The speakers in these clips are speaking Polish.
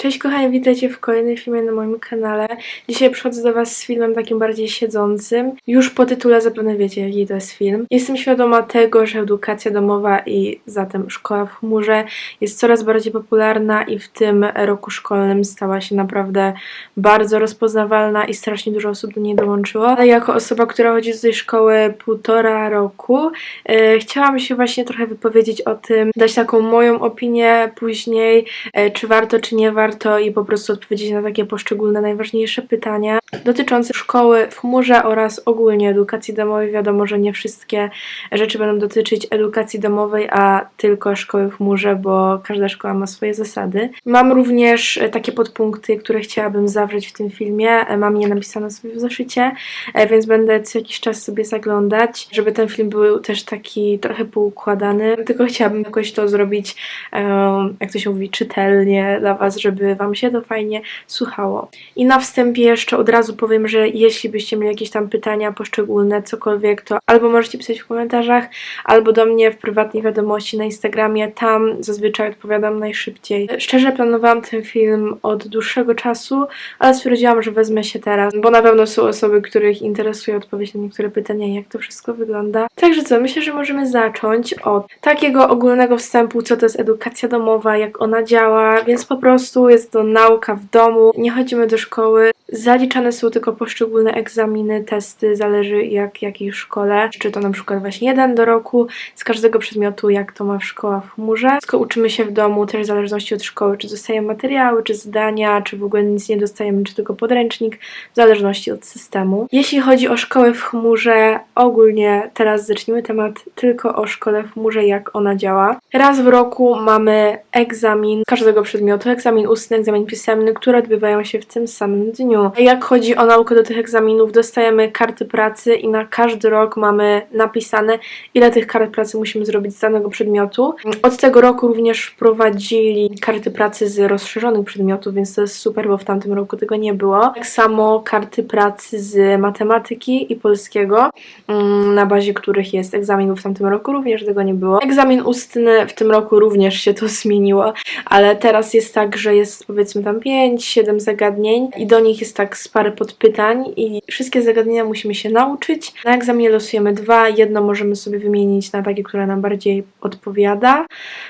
Cześć kochani, witajcie w kolejnym filmie na moim kanale. Dzisiaj przychodzę do Was z filmem takim bardziej siedzącym. Już po tytule zapewne wiecie, jaki to jest film. Jestem świadoma tego, że edukacja domowa i zatem szkoła w chmurze jest coraz bardziej popularna i w tym roku szkolnym stała się naprawdę bardzo rozpoznawalna i strasznie dużo osób do niej dołączyło. Ale jako osoba, która chodzi do tej szkoły półtora roku, e, chciałam się właśnie trochę wypowiedzieć o tym, dać taką moją opinię później, e, czy warto, czy nie warto i po prostu odpowiedzieć na takie poszczególne, najważniejsze pytania dotyczące szkoły w chmurze oraz ogólnie edukacji domowej. Wiadomo, że nie wszystkie rzeczy będą dotyczyć edukacji domowej, a tylko szkoły w chmurze, bo każda szkoła ma swoje zasady. Mam również e, takie podpunkty, które chciałabym zawrzeć w tym filmie. E, Mam je napisane sobie w zeszycie, e, więc będę co jakiś czas sobie zaglądać, żeby ten film był też taki trochę poukładany. Tylko chciałabym jakoś to zrobić, em, jak to się mówi, czytelnie dla Was, żeby Wam się to fajnie słuchało. I na wstępie jeszcze od razu powiem, że jeśli byście mieli jakieś tam pytania poszczególne, cokolwiek, to albo możecie pisać w komentarzach, albo do mnie w prywatnej wiadomości na Instagramie. Tam zazwyczaj odpowiadam najszybciej. Szczerze planowałam ten film od dłuższego czasu, ale stwierdziłam, że wezmę się teraz, bo na pewno są osoby, których interesuje odpowiedź na niektóre pytania jak to wszystko wygląda. Także co, myślę, że możemy zacząć od takiego ogólnego wstępu, co to jest edukacja domowa, jak ona działa, więc po prostu jest to nauka w domu, nie chodzimy do szkoły, zaliczane są tylko poszczególne egzaminy, testy, zależy jak jakiej szkole, czy to na przykład właśnie jeden do roku z każdego przedmiotu, jak to ma w szkoła w chmurze. Wszystko uczymy się w domu, też w zależności od szkoły, czy dostajemy materiały, czy zadania, czy w ogóle nic nie dostajemy, czy tylko podręcznik, w zależności od systemu. Jeśli chodzi o szkołę w chmurze, ogólnie teraz zacznijmy temat tylko o szkole w chmurze, jak ona działa. Raz w roku mamy egzamin każdego przedmiotu, egzamin ustny, egzamin pisemny, które odbywają się w tym samym dniu. Jak chodzi o naukę do tych egzaminów, dostajemy karty pracy i na każdy rok mamy napisane, ile tych kart pracy musimy zrobić z danego przedmiotu. Od tego roku również wprowadzili karty pracy z rozszerzonych przedmiotów, więc to jest super, bo w tamtym roku tego nie było. Tak samo karty pracy z matematyki i polskiego, mm, na bazie których jest egzamin, bo w tamtym roku również tego nie było. Egzamin ustny w tym roku również się to zmieniło, ale teraz jest tak, że jest powiedzmy tam 5-7 zagadnień i do nich jest tak z parę podpytań i wszystkie zagadnienia musimy się nauczyć. Na egzaminie losujemy dwa, jedno możemy sobie wymienić na takie, które nam bardziej odpowiada.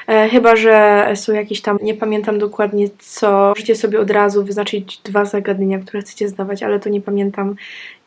E, chyba, że są jakieś tam, nie pamiętam dokładnie co, możecie sobie od razu wyznaczyć dwa zagadnienia, które chcecie zdawać, ale to nie pamiętam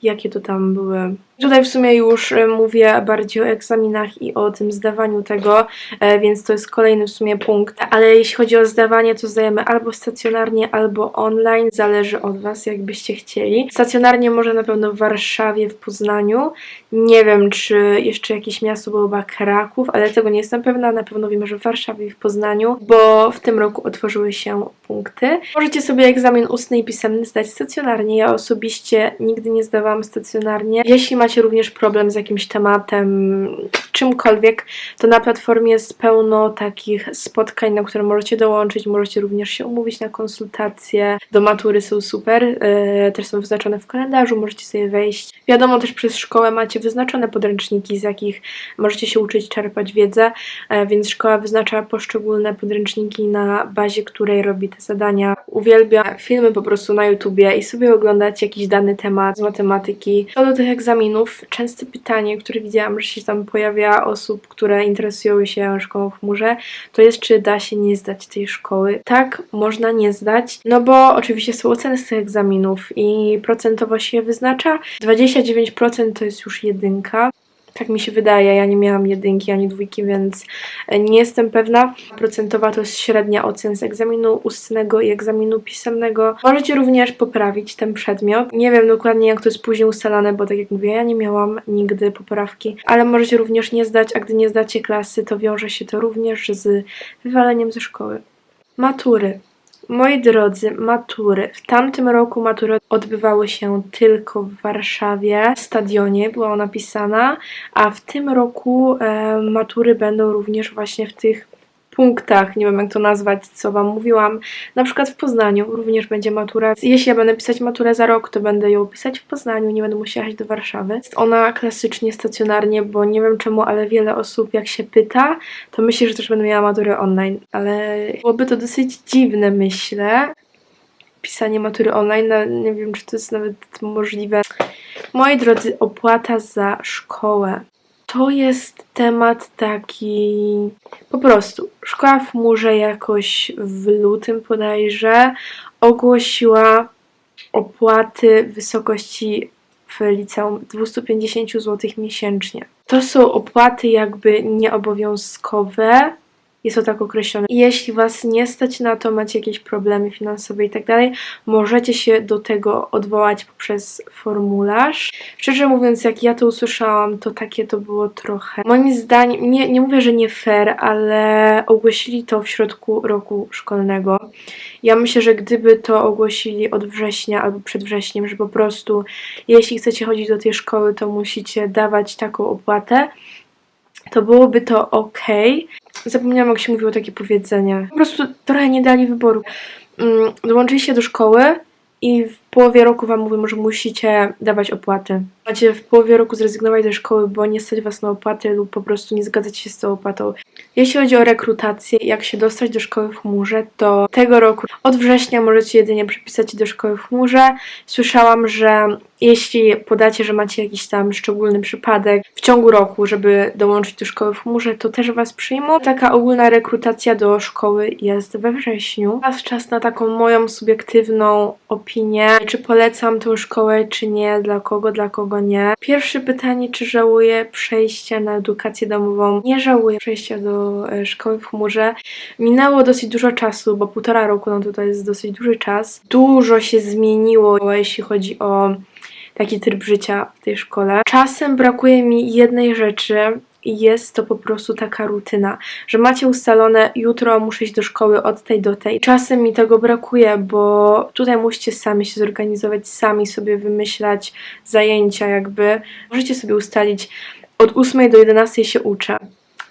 jakie to tam były. Tutaj w sumie już e, mówię bardziej o egzaminach i o tym zdawaniu tego, e, więc to jest kolejny w sumie punkt. Ale jeśli chodzi o zdawanie, to zdajemy albo stacjonarnie, albo online, zależy od Was, jakbyście chcieli. Stacjonarnie może na pewno w Warszawie, w Poznaniu. Nie wiem, czy jeszcze jakieś miasto było chyba Kraków, ale tego nie jestem pewna. Na pewno wiem, że w Warszawie i w Poznaniu, bo w tym roku otworzyły się punkty. Możecie sobie egzamin ustny i pisemny zdać stacjonarnie. Ja osobiście nigdy nie zdawałam stacjonarnie. Jeśli macie również problem z jakimś tematem, czymkolwiek, to na platformie jest pełno takich spotkań, na które możecie dołączyć. Możecie również się umówić na konsultacje. Do matury są super. Yy, też są wyznaczone w kalendarzu, możecie sobie wejść. Wiadomo, też przez szkołę macie wyznaczone podręczniki, z jakich możecie się uczyć, czerpać wiedzę, e, więc szkoła wyznacza poszczególne podręczniki, na bazie której robi te zadania. Uwielbia filmy po prostu na YouTubie i sobie oglądać jakiś dany temat z matematyki. Co do tych egzaminów, częste pytanie, które widziałam, że się tam pojawia osób, które interesują się szkołą w chmurze, to jest, czy da się nie zdać tej szkoły. Tak, można nie zdać, no bo oczywiście są oceny z tych egzaminów i procentowo się je wyznacza. 29% to jest już jedynka. Tak mi się wydaje, ja nie miałam jedynki ani dwójki, więc nie jestem pewna. Procentowa to jest średnia ocen z egzaminu ustnego i egzaminu pisemnego. Możecie również poprawić ten przedmiot. Nie wiem dokładnie jak to jest później ustalane, bo tak jak mówię, ja nie miałam nigdy poprawki, ale możecie również nie zdać, a gdy nie zdacie klasy, to wiąże się to również z wywaleniem ze szkoły. Matury. Moi drodzy, matury. W tamtym roku matury odbywały się tylko w Warszawie, w stadionie była ona pisana, a w tym roku e, matury będą również właśnie w tych punktach, nie wiem jak to nazwać, co Wam mówiłam. Na przykład w Poznaniu również będzie matura. Jeśli ja będę pisać maturę za rok, to będę ją pisać w Poznaniu, nie będę musiała jechać do Warszawy. Jest ona klasycznie, stacjonarnie, bo nie wiem czemu, ale wiele osób jak się pyta, to myśli, że też będę miała maturę online, ale byłoby to dosyć dziwne, myślę. pisanie matury online. No, nie wiem, czy to jest nawet możliwe. Moi drodzy, opłata za szkołę. To jest temat taki po prostu. Szkoła w chmurze jakoś w lutym bodajże ogłosiła opłaty w wysokości w liceum 250 zł miesięcznie. To są opłaty jakby nieobowiązkowe, jest to tak określone. Jeśli Was nie stać na to, macie jakieś problemy finansowe i tak dalej, możecie się do tego odwołać poprzez formularz. Szczerze mówiąc, jak ja to usłyszałam, to takie to było trochę. Moim zdaniem, nie, nie mówię, że nie fair, ale ogłosili to w środku roku szkolnego. Ja myślę, że gdyby to ogłosili od września albo przed wrześniem, że po prostu jeśli chcecie chodzić do tej szkoły, to musicie dawać taką opłatę, to byłoby to ok. Zapomniałam, jak się mówiło takie powiedzenie. Po prostu trochę nie dali wyboru. Mm, Dołączyliście do szkoły i połowie roku wam mówią, że musicie dawać opłaty. Macie w połowie roku zrezygnować ze szkoły, bo nie stać was na opłaty lub po prostu nie zgadzać się z tą opłatą. Jeśli chodzi o rekrutację, jak się dostać do szkoły w chmurze, to tego roku od września możecie jedynie przepisać się do szkoły w chmurze. Słyszałam, że jeśli podacie, że macie jakiś tam szczególny przypadek w ciągu roku, żeby dołączyć do szkoły w chmurze, to też was przyjmą. Taka ogólna rekrutacja do szkoły jest we wrześniu. Teraz czas na taką moją subiektywną opinię, czy polecam tą szkołę, czy nie, dla kogo, dla kogo nie. Pierwsze pytanie, czy żałuję przejścia na edukację domową? Nie żałuję przejścia do e, szkoły w chmurze. Minęło dosyć dużo czasu, bo półtora roku, no to to jest dosyć duży czas. Dużo się zmieniło, jeśli chodzi o taki tryb życia w tej szkole. Czasem brakuje mi jednej rzeczy i jest to po prostu taka rutyna, że macie ustalone, jutro muszę iść do szkoły od tej do tej. Czasem mi tego brakuje, bo tutaj musicie sami się zorganizować, sami sobie wymyślać zajęcia jakby. Możecie sobie ustalić od 8 do 11 się uczę.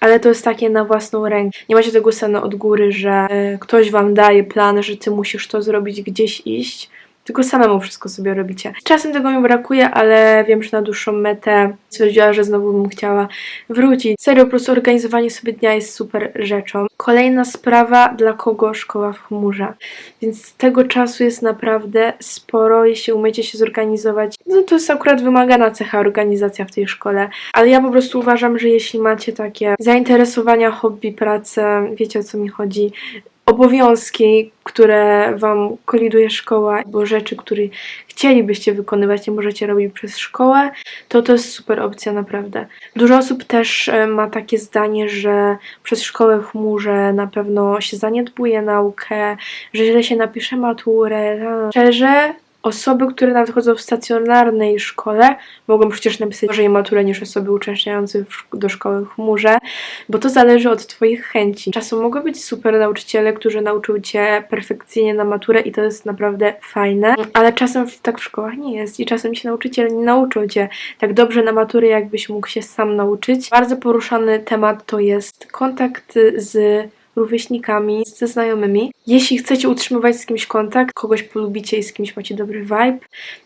Ale to jest takie na własną rękę. Nie macie tego ustalone od góry, że y, ktoś wam daje plan, że ty musisz to zrobić, gdzieś iść tylko samemu wszystko sobie robicie. Czasem tego mi brakuje, ale wiem, że na dłuższą metę stwierdziła, że znowu bym chciała wrócić. Serio, po prostu organizowanie sobie dnia jest super rzeczą. Kolejna sprawa, dla kogo szkoła w chmurze. Więc tego czasu jest naprawdę sporo, jeśli umiecie się zorganizować. No to jest akurat wymagana cecha organizacja w tej szkole. Ale ja po prostu uważam, że jeśli macie takie zainteresowania, hobby, pracę, wiecie o co mi chodzi, obowiązki, które Wam koliduje szkoła, bo rzeczy, które chcielibyście wykonywać, nie możecie robić przez szkołę, to to jest super opcja, naprawdę. Dużo osób też e, ma takie zdanie, że przez szkołę w chmurze na pewno się zaniedbuje naukę, że źle się napisze maturę. Szczerze, Osoby, które nawet chodzą w stacjonarnej szkole, mogą przecież napisać gorzej maturę niż osoby uczęszczające do szkoły w chmurze, bo to zależy od Twoich chęci. Czasem mogą być super nauczyciele, którzy nauczą Cię perfekcyjnie na maturę i to jest naprawdę fajne, ale czasem tak w szkołach nie jest i czasem się nauczyciele nie nauczą Cię tak dobrze na maturę, jakbyś mógł się sam nauczyć. Bardzo poruszany temat to jest kontakt z rówieśnikami, ze znajomymi. Jeśli chcecie utrzymywać z kimś kontakt, kogoś polubicie i z kimś macie dobry vibe,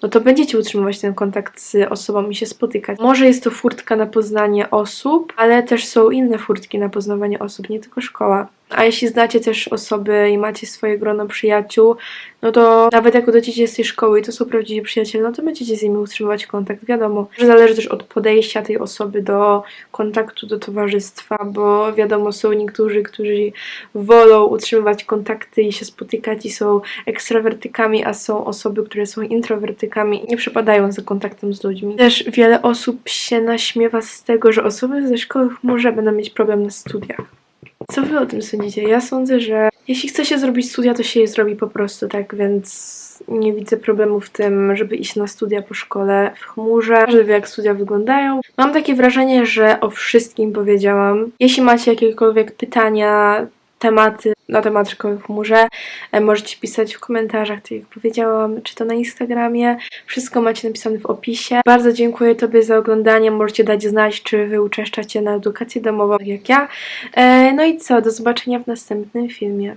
no to będziecie utrzymywać ten kontakt z osobą i się spotykać. Może jest to furtka na poznanie osób, ale też są inne furtki na poznawanie osób, nie tylko szkoła. A jeśli znacie też osoby i macie swoje grono przyjaciół, no to nawet jak odejdziecie z tej szkoły i to są prawdziwi przyjaciele, no to będziecie z nimi utrzymywać kontakt. Wiadomo, że zależy też od podejścia tej osoby do kontaktu, do towarzystwa, bo wiadomo, są niektórzy, którzy wolą utrzymywać kontakty i się spotykać i są ekstrawertykami, a są osoby, które są introwertykami i nie przepadają za kontaktem z ludźmi. Też wiele osób się naśmiewa z tego, że osoby ze szkoły chmurze będą mieć problem na studiach. Co wy o tym sądzicie? Ja sądzę, że jeśli chce się zrobić studia, to się je zrobi po prostu tak, więc nie widzę problemu w tym, żeby iść na studia po szkole w chmurze. Każdy wie, jak studia wyglądają. Mam takie wrażenie, że o wszystkim powiedziałam. Jeśli macie jakiekolwiek pytania, tematy na temat szkoły w chmurze, e, możecie pisać w komentarzach, tak jak powiedziałam, czy to na Instagramie. Wszystko macie napisane w opisie. Bardzo dziękuję Tobie za oglądanie. Możecie dać znać, czy Wy uczęszczacie na edukację domową, tak jak ja. E, No i co, do zobaczenia w następnym filmie.